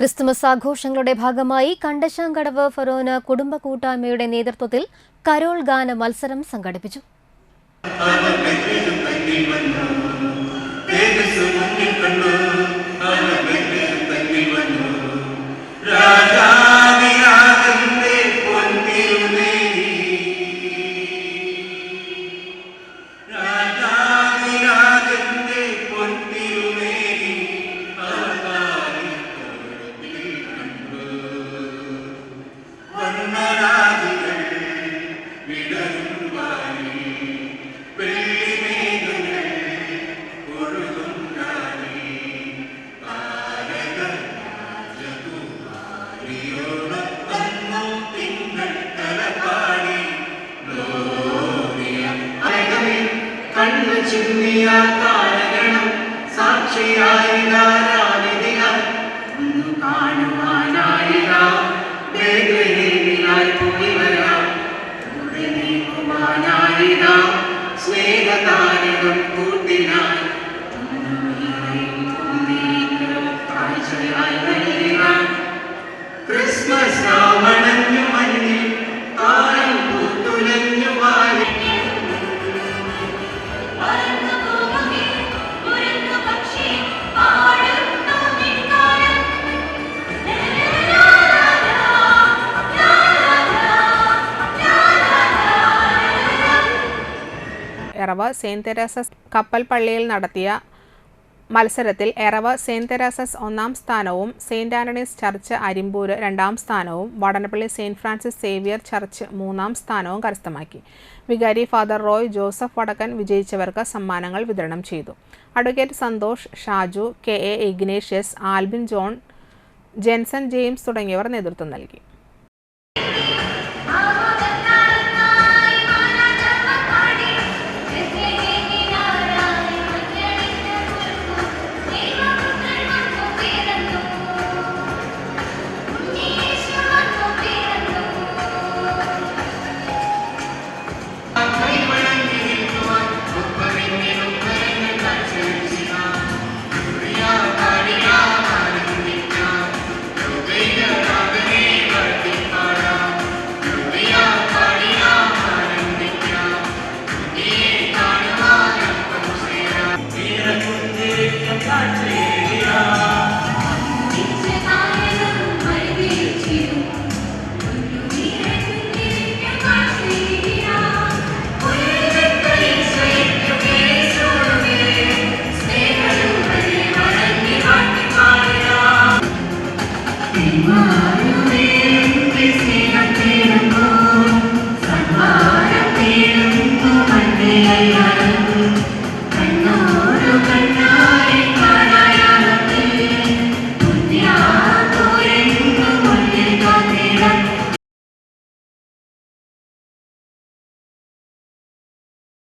Christmas ആഘോഷങ്ങളുടെ ഭാഗമായി കണ്ടശാങ്കടവ് ഫറോന കുടുംബ കൂട്ടായ്മയുടെ നേതൃത്വത്തിൽ കരോൾ ഗാന മത്സരം സംഘടിപ്പിച്ചു. സാക്ഷിയായിരാരാവിധിക ഒന്നു കാണുവാനായിര ബേഗ്ലഹേമിലായി പോയി വരാം കൂടെ എറവ സെയിന്റ് തെരേസസ് കപ്പൽ പള്ളിയിൽ നടത്തിയ മത്സരത്തിൽ എറവ സെയിന്റ് തെരേസസ് ഒന്നാം സ്ഥാനവും സെയിന്റ് ആന്റണീസ് ചർച്ച് അരിമ്പൂര് രണ്ടാം സ്ഥാനവും Vadanappally saint Francis Xavier church മൂന്നാം സ്ഥാനവും കരസ്ഥമാക്കി. വികാരി ഫാദർ റോയ് ജോസഫ് വടക്കൻ വിജയിച്ചവർക്ക് സമ്മാനങ്ങൾ വിതരണം ചെയ്തു. Advocate Santhosh Shaju K A Ignatius Albin John Jenson James തുടങ്ങിയവർ നേതൃത്വം നൽകി. Solidarity.